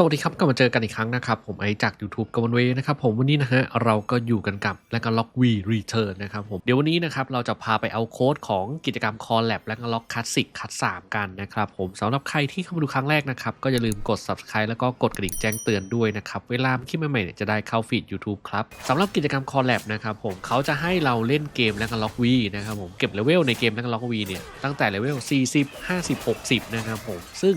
สวัสดีครับกลับมาเจอกันอีกครั้งนะครับ ผมไอจาก YouTube กับวันเวนะครับ ผมวันนี้นะฮะเราก็อยู่กันกับและก็ล็อกวีรีเทิร์นนะครับผมเดี๋ยววันนี้นะครับเราจะพาไปเอาโค้ดของกิจกรรมคอลแลบและก็ล็อกคัสสิกคัสสามกันนะครับผมสำหรับใครที่เข้ามาดูครั้งแรกนะครับ ก็อย่าลืมกด subscribe แล้วก็กดกระดิ่งแจ้งเตือนด้วยนะครับ เวลาคลิปใหม่ๆเนี่ยจะได้เข้าฟีด YouTube ครับสำหรับกิจกรรมคอลแลบนะครับผมเขาจะให้เราเล่นเกมและก็ล็อกวีนะครับผมเก็บเลเวลในเกมและก็ล็อกวีเนี่ยตั้งแต่เลเวล40 50 60นะครับผมซึ่ง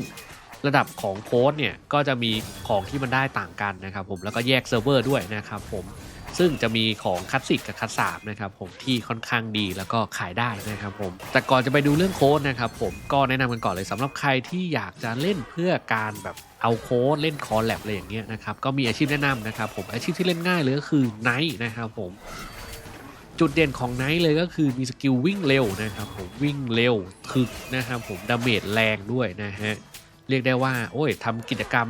ระดับของโค้ดเนี่ยก็จะมีของที่มันได้ต่างกันนะครับผมแล้วก็แยกเซิร์ฟเวอร์ด้วยนะครับผมซึ่งจะมีของคัดสิกกับคัดสามนะครับผมที่ค่อนข้างดีแล้วก็ขายได้นะครับผมแต่ก่อนจะไปดูเรื่องโค้ดนะครับผมก็แนะนำกันก่อนเลยสำหรับใครที่อยากจะเล่นเพื่อการแบบเอาโค้ดเล่นคอร์แลบอะไรอย่างเงี้ยนะครับก็มีอาชีพแนะนำนะครับผมอาชีพที่เล่นง่ายเลยก็คือไนท์นะครับผมจุดเด่นของไนท์เลยก็คือมีสกิลวิ่งเร็วนะครับผมวิ่งเร็วถึกนะครับผมดาเมจแรงด้วยนะฮะ เรียกได้ว่า โอ้ยทำกิจกรรม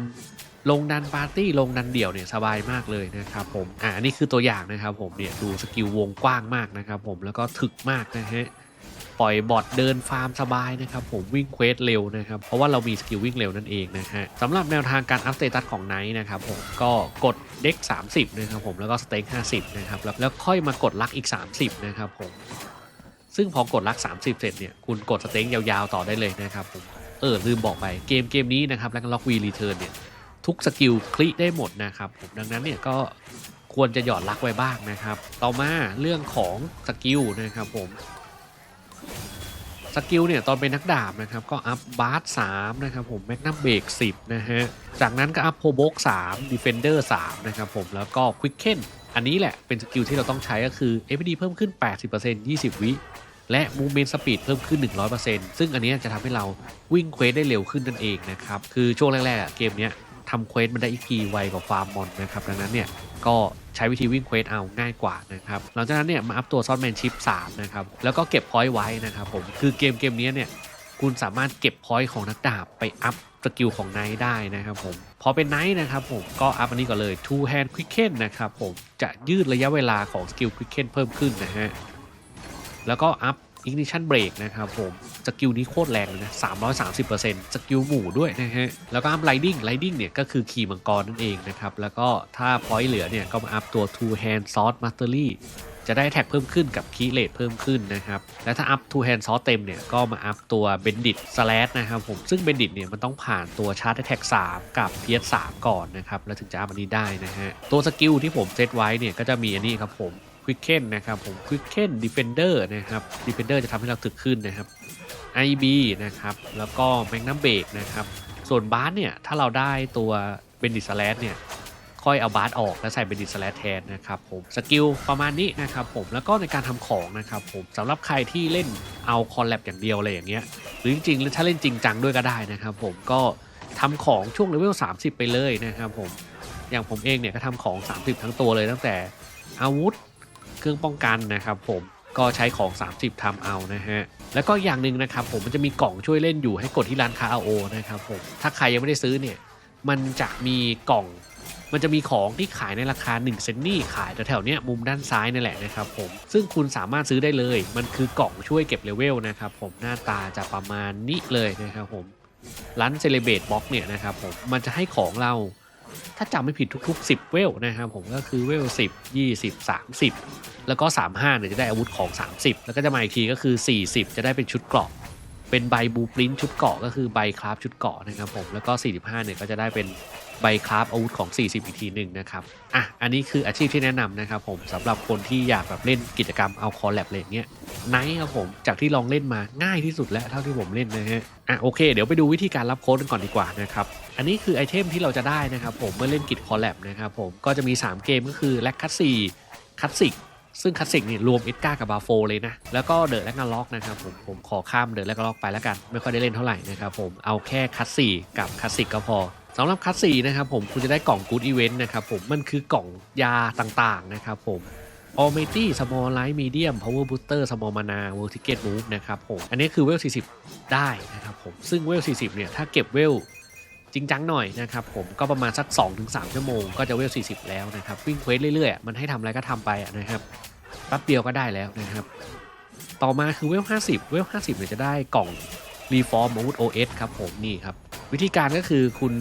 ลงดันปาร์ตี้ลงดันเดี่ยวเนี่ยสบายมากเลยนะครับผม อ่านนี้คือตัวอย่างนะครับผมเนี่ยดูสกิลวงกว้างมากนะครับผมแล้วก็ถึกมากนะฮะปล่อยบอทเดินฟาร์มสบายนะครับผมวิ่งเควสเร็วนะครับเพราะว่าเรามีสกิลวิ่งเร็วนั่นเองนะฮะสำหรับแนวทางการอัพสเตตัสของไนท์นะครับผมก็กดเด็ก 30นะครับผมแล้วก็สเต็ก50นะครับแล้วแล้วค่อยมากดลักอีก 30นะครับผมซึ่งพอกดลัก 30 เสร็จเนี่ยคุณกดสเต็กยาวๆต่อได้เลยนะครับผม เออลืมบอกไปเกมเกมนี้นะครับแล้วก็ล็อกวีรีเทิร์นเนี่ยทุกสกิลคลิได้หมดนะครับผมดังนั้นเนี่ยก็ควรจะหยอดลักไว้บ้างนะครับ ต่อมาเรื่องของสกิลนะครับผมสกิลเนี่ยตอนเป็นนักดาบนะครับก็อัพบาร์สามนะครับผมแมกนัมเบรกสิบนะฮะจากนั้นก็อัพโพโบกสามดีเฟนเดอร์สามนะครับผมแล้วก็ควิกเคนอันนี้แหละเป็นสกิลที่เราต้องใช้ก็คือ FD เพิ่มขึ้น 80% 20 วิ และ Movement Speed เพิ่มขึ้น 100%ซึ่งอันนี้จะทำให้เราวิ่งเควสได้เร็วขึ้นนั่นเองนะครับ คือช่วงแรกๆเกมนี้ทำเควสมันได้ EP ไวกว่าฟาร์มมอนนะครับ ดังนั้นเนี่ยก็ใช้วิธีวิ่งเควสเอาง่ายกว่านะครับ หลังจากนั้นเนี่ยมาอัพตัวซอสแมนชิพ3นะครับ แล้วก็เก็บพอยต์ไว้นะครับผม คือเกมเกมนี้เนี่ยคุณสามารถเก็บพอยต์ของนักดาบไปอัพสกิลของไนท์ได้นะครับผม พอเป็นไนท์นะครับผมก็อัพอันนี้ก่อนเลย two hand quicken นะครับผมจะยืดระยะเวลาของสกิล quicken เพิ่มขึ้นนะฮะ แล้วก็อัพ ignition brake นะครับผมสกิลนี้โคตรแรงเลยนะ330%สกิลหมู่ด้วยนะฮะ แล้วก็อัพ riding riding เนี่ยก็คือขี่มังกรนั่นเองนะครับ แล้วก็ถ้า point เหลือเนี่ยก็มาอัพตัว two hand sword mastery จะได้แท็กเพิ่มขึ้นกับคีเลตเพิ่มขึ้นนะครับ และถ้าอัพ two hand sword เต็มเนี่ย ก็มาอัพตัว bandit slash นะครับผม ซึ่ง bandit เนี่ย มันต้องผ่านตัวชาร์จแท็ก3กับ ps 3ก่อนนะครับ แล้วถึงจะอัพอันนี้ได้นะฮะ ตัวสกิลที่ผมเซตไว้เนี่ย ก็จะมีอันนี้ครับผม Quicken นะครับผม Quicken Defender นะครับ Defender จะทำให้เราถึกขึ้นนะครับ IB นะครับ แล้วก็ Magnum Break นะครับ ส่วนบาร์เนี่ย ถ้าเราได้ตัว Bandit Slash เนี่ย ค่อยเอาบาร์ออกแล้วใส่ Bandit Slash แทนนะครับผมสกิลประมาณนี้นะครับผมแล้วก็ในการทำของนะครับผมสำหรับใครที่เล่นเอาคอลแลบอย่างเดียวอะไรอย่างเงี้ยหรือจริงๆถ้าเล่นจริงจังด้วยก็ได้นะครับผมก็ทำของช่วงเลเวล30 ไปเลยนะครับผมอย่างผมเองเนี่ยก็ทำของ 30 ทั้งตัวเลยตั้งแต่อาวุธ เครื่องป้องกันนะครับผมก็ใช้ของ 30ทำเอานะฮะ แล้วก็อย่างหนึ่งนะครับผมมันจะมีกล่องช่วยเล่นอยู่ให้กดที่ร้านค้า RO นะครับผม ถ้าใครยังไม่ได้ซื้อเนี่ย มันจะมีกล่อง มันจะมีของที่ขายในราคา 1 เซนนี่ขายแถวๆเนี้ยมุมด้านซ้ายนั่นแหละนะครับผม ซึ่งคุณสามารถซื้อได้เลย มันคือกล่องช่วยเก็บเลเวลนะครับผม หน้าตาจะประมาณนี้เลยนะครับผม ร้านเซเลเบตบ็อกเนี่ยนะครับผม มันจะให้ของเรา ถ้าจำไม่ผิดทุกๆ 10 เวลนะครับผมก็คือเวล 10 20 30 แล้วก็ 35เนี่ยจะได้อาวุธของ 30 แล้วก็จะมาอีกทีก็คือ 40 จะได้เป็นชุดเกราะเป็นใบบูปรินชุดเกราะก็คือใบคราฟชุดเกราะนะครับผมแล้วก็ 45เนี่ยก็จะได้เป็นใบคราฟอาวุธของ 40 อีกทีหนึ่งนะครับอะอันนี้คืออาชีพที่แนะนำนะครับผมสำหรับคนที่อยากแบบเล่นกิจกรรมเอาคอลแลบอะไรอย่างเงี้ยไนท์ครับผมจากที่ลองเล่นมาง่ายที่สุดแล้วเท่าที่ผมเล่นนะฮะอะโอเค เดี๋ยวไปดูวิธีการรับโค้ดกันก่อนดีกว่านะครับ อันนี้คือไอเทมที่เราจะได้นะครับผมเมื่อเล่นกิจคอลแลบนะครับผมก็จะมี 3 เกมก็คือแลกคัสซีคัสซิกซึ่งคัสซิกเนี่ยรวมเอ็ดการ์กับบาโฟเลยนะ แล้วก็เดอะแลกนาล็อกนะครับผมผมขอข้ามเดอะแลกนาล็อกไปแล้วกัน ไม่ค่อยได้เล่นเท่าไหร่นะครับผมเอาแค่คัสซีกับคัสซิกก็พอสำหรับคัสซีนะครับผมคุณจะได้กล่องกู๊ดอีเวนต์นะครับผมมันคือกล่องยาต่างๆนะครับผม a l m i g h t y Small Light Medium Power Booster Small Mana World Ticket Move นะครับผมอันนี้คือเวล 40 ได้นะครับผมซึ่งเวล 40 เนี่ย ถ้าเก็บเวล จริงจังหน่อยนะครับผมก็ประมาณสัก 2-3 ชั่วโมงก็จะเวล 40 แล้วนะครับ วิ่งเควสเรื่อยๆ มันให้ทำอะไรก็ทำไปนะครับแป๊บเดียวก็ได้แล้วนะครับ ต่อมาคือเวล 50 เวล 50เนี่ยจะได้กล่อง Reform อาวุธ OS ครับผมนี่ครับ วิธีการก็คือคุณ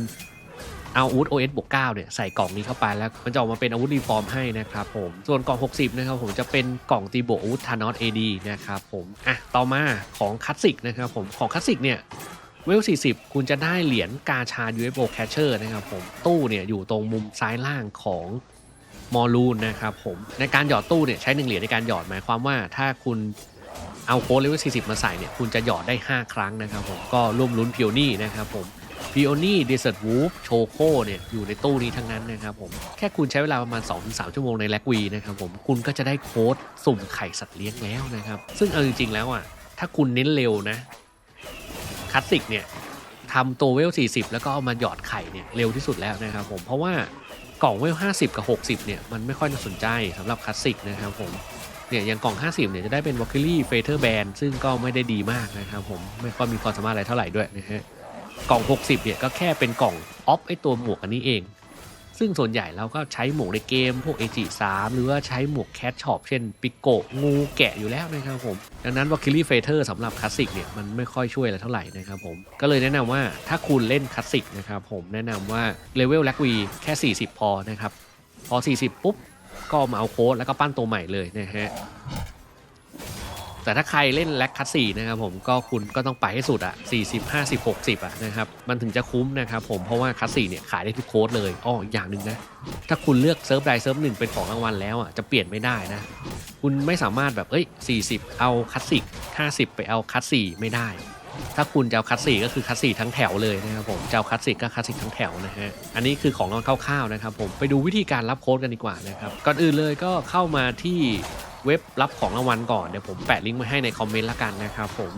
เอาอาวุธ OS บวก9เนี่ยใส่กล่องนี้เข้าไปแล้ว มันจะออกมาเป็นอาวุธรีฟอร์มให้นะครับผมส่วนกล่อง 60 นะครับผมจะเป็นกล่องตีบวกอาวุธธานอส AD นะครับผมอะต่อมาของคลาสสิกนะครับผมของคลาสสิกเนี่ย เวล 40 คุณจะได้เหรียญกาชา UFO Catcher นะครับผม ตู้เนี่ยอยู่ตรงมุมซ้ายล่างของมอลูนนะครับผม ในการหยอดตู้เนี่ยใช้หนึ่งเหรียญในการหยอดหมายความว่าถ้าคุณเอาโค้ดเลเวล 40 มาใส่เนี่ยคุณจะหยอดได้ 5 ครั้งนะครับผม ก็ร่วมลุ้นพิโอนี่นะครับผมพิโอนี่เดสเ r ร์วูฟโชโคเนี่ยอยู่ในตู้นี้ทั้งนั้นนะครับผม แค่คุณใช้เวลาประมาณ 2-3 ชั่วโมงในแลกวีนะครับผม คุณก็จะได้โค้ดสุ่มไข่สัตว์เลี้ยงแล้วนะครับ ซึ่งเอาจริงๆแล้วอะถ้าคุณเน้นเร็วนะ คลาสสิกเนี่ยทำตัวเวล 40 แล้วก็เอามาหยอดไข่เนี่ยเร็วที่สุดแล้วนะครับผมเพราะว่ากล่องเวล 50 กับ 60 เนี่ยมันไม่ค่อยน่าสนใจสำหรับคลาสสิกนะครับผมเนี่ยอย่างกล่อง 50 เนี่ยจะได้เป็นวอลคิลี่เฟเธอร์แบนซึ่งก็ไม่ได้ดีมากนะครับผมไม่ค่อยมีความสามารถอะไรเท่าไหร่ด้วยนะฮะกล่อง 60 เนี่ยก็แค่เป็นกล่องออฟไอตัวหมวกอันนี้เอง ซึ่งส่วนใหญ่เราก็ใช้หมวกในเกม พวก AG 3หรือว่าใช้หมวกแคทช็อปเช่นปิโกงูแกะอยู่แล้วนะครับผม ดังนั้นว a คิลี่เฟเธอร์สำหรับคลาสสิกเนี่ยมันไม่ค่อยช่วยอะไรเท่าไหร่นะครับผม ก็เลยแนะนำว่าถ้าคุณเล่นคลาสสิกนะครับผมแนะนำว่าเลเวลแลกวีแค่ 40 พอนะครับ พอ 40 ปุ๊บก็มาเอาโค้ดแล้วก็ปั้นตัวใหม่เลยนะฮะ แต่ถ้าใครเล่นแลกคัสสี่นะครับผมก็คุณก็ต้องไปให้สุดอะ40 50 60อะนะครับมันถึงจะคุ้มนะครับผมเพราะว่าคัสสี่เนี่ยขายได้ทุกโค้ดเลยอ้ออย่างหนึ่งนะถ้าคุณเลือกเซิร์ฟใดเซิร์ฟหนึ่งเป็นของรางวัลแล้วอะจะเปลี่ยนไม่ได้นะคุณไม่สามารถแบบเอ้ย 40 เอาคัสสิก50 ไปเอาคัสสี่ไม่ได้ถ้าคุณจะเอาคัสสี่ก็คือคัสสี่ทั้งแถวเลยนะครับผมจะเอาคัสสิกก็คัสสิกทั้งแถวนะฮะ อันนี้คือของรางวัลคร่าวๆนะครับผม ไปดูวิธีการรับโค้ดกันดีกว่านะครับ ก่อนอื่นเลยก็เข้ามาที่ เว็บรับของรางวัลก่อนเดี๋ยวผมแปะลิงก์ไว้ให้ในคอมเมนต์ละกันนะครับผม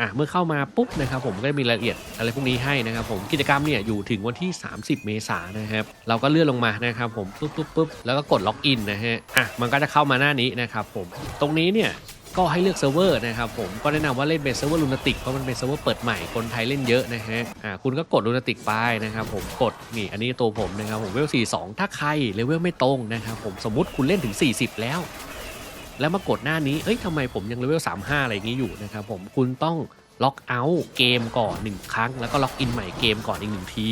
อะเมื่อเข้ามาปุ๊บนะครับผมก็จะมีรายละเอียดอะไรพวกนี้ให้นะครับผมกิจกรรมเนี่ยอยู่ถึงวันที่ 30 เมษายนนะครับเราก็เลื่อนลงมานะครับผมปุ๊บปุ๊บปุ๊บแล้วก็กดล็อกอินนะฮะอะมันก็จะเข้ามาหน้านี้นะครับผมตรงนี้เนี่ยก็ให้เลือกเซิร์ฟเวอร์นะครับผมก็แนะนำว่าเล่นเป็นเซิร์ฟเวอร์ลูนาติกเพราะมันเป็นเซิร์ฟเวอร์เปิดใหม่คนไทยเล่นเยอะนะฮะอ่าคุณก็กดลูนาติกไปนะครับผมกดนี่อันนี้ตัวผมนะครับผมเวล42 ถ้าใครเลเวลไม่ตรงนะครับผมสมมติคุณเล่นถึง 40 แล้ว แล้วมากดหน้านี้ เอ้ยทำไมผมยังเลเวล 35 อะไรอย่างนี้อยู่นะครับผม คุณต้องล็อกเอาท์เกมก่อน 1 ครั้ง แล้วก็ล็อกอินใหม่เกมก่อนอีกหนึ่งที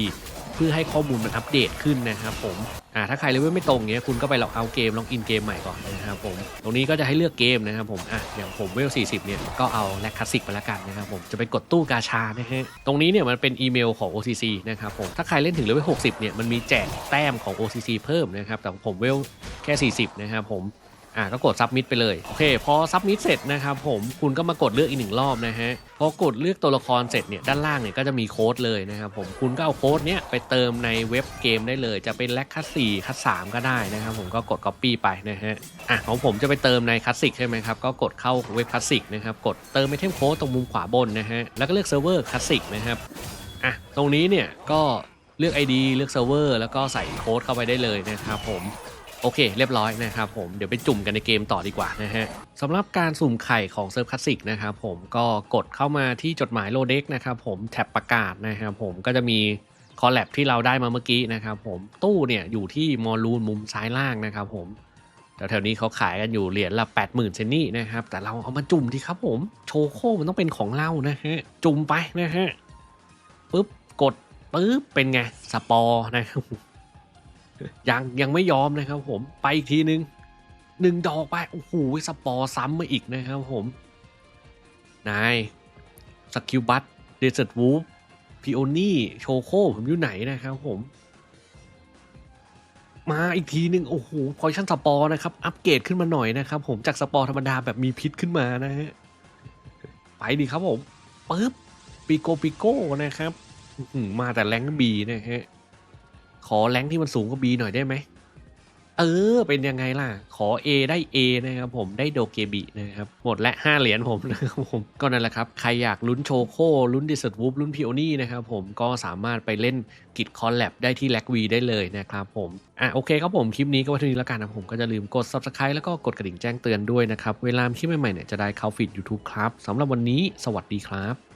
เพื่อให้ข้อมูลมันอัปเดตขึ้นนะครับผมอ่าถ้าใครเลเวลไม่ตรงเงี้ย คุณก็ไปล็อกเอาท์เกมล็อกอินเกมใหม่ก่อนนะครับผม ตรงนี้ก็จะให้เลือกเกมนะครับผม อะอย่างผมเวล 40 เนี่ย ก็เอาแลกคลาสิกไปละกันนะครับผม จะไปกดตู้กาชานะฮะ ตรงนี้เนี่ยมันเป็นอีเมลของ OCC นะครับผม ถ้าใครเล่นถึงเลเวล 60 เนี่ย มันมีแจกแต้มของ OCC เพิ่มนะครับ แต่ผมเวลแค่ 40 นะครับผม อะก็กดซับมิดไปเลย โอเค พอซับมิดเสร็จนะครับผมคุณก็มากดเลือกอีกหนึ่งรอบนะฮะ พอกดเลือกตัวละครเสร็จเนี่ยด้านล่างเนี่ยก็จะมีโค้ดเลยนะครับผมคุณก็เอาโค้ดเนี้ยไปเติมในเว็บเกมได้เลย จะเป็นแลกคัสสี่คัสสามก็ได้นะครับผมก็กด Copy ไปนะฮะอะของผมจะไปเติมในคลาสสิกใช่ไหมครับก็กดเข้าเว็บคลาสสิกนะครับกดเติมไอเทมโค้ดตรงมุมขวาบนนะฮะแล้วก็เลือกเซิร์ฟเวอร์คลาสสิกนะครับอะตรงนี้เนี่ยก็เลือก ID เลือกเซิร์ฟเวอร์แล้วก็ใส่โค้ดเข้าไปได้เลยนะครับผม โอเค เรียบร้อยนะครับผมเดี๋ยวไปจุ่มกันในเกมต่อดีกว่านะฮะสำหรับการสุ่มไข่ของเซิร์ฟคลาสสิกนะครับผมก็กดเข้ามาที่จดหมายโลเด็กนะครับผมแท็บประกาศนะครับผมก็จะมีคอลแลบที่เราได้มาเมื่อกี้นะครับผมตู้เนี่ยอยู่ที่มอลูนมุมซ้ายล่างนะครับผมแถวๆนี้เขาขายกันอยู่เหรียญละ 80,000เซนนี่นะครับแต่เราเอามาจุ่มที่ครับผมโชโคมันต้องเป็นของเรานะฮะจุ่มไปนะฮะปุ๊บกดปุ๊บเป็นไงสปอร์นะครับ ยังยังไม่ยอมนะครับผมไปอีกทีนึงหนึ่งดอกไปโอ้โหสปอร์ซ้ำมาอีกนะครับผม นายสกิลบัตเดซ e ร์ w วูฟพิโอนี่โชโคผมอยู่ไหนนะครับผม มาอีกทีหนึ่งโอ้โหพอยชั่นสปอร์นะครับ อัปเกรดขึ้นมาหน่อยนะครับผมจากสปอร์ธรรมดาแบบมีพิษขึ้นมานะฮะ ไปดีครับผมปึ๊บปิโกปิโก้นะครับ มาแต่แรงบีนะฮะ ขอแรงที่มันสูงกว่า B หน่อยได้ไหม เออ เป็นยังไงล่ะ ขอ A ได้ A นะครับผม ได้โดเกบินะครับ หมดและ 5 เหรียญผมนะครับผม ก็นั่นแหละครับ ใครอยากลุ้นโชโค ลุ้นดิสต์วูฟลุ้นพิโอนี่นะครับผม ก็สามารถไปเล่นกิจคอลแลบได้ที่แลกวีได้เลยนะครับผม อะโอเคครับผม คลิปนี้ก็ไว้เท่านี้แล้วกันนะผมก็จะลืมกด subscribe แล้วก็กดกระดิ่งแจ้งเตือนด้วยนะครับ เวลามีคลิปใหม่ๆเนี่ยจะได้เข้าฟีด YouTube ครับสำหรับวันนี้ สวัสดีครับ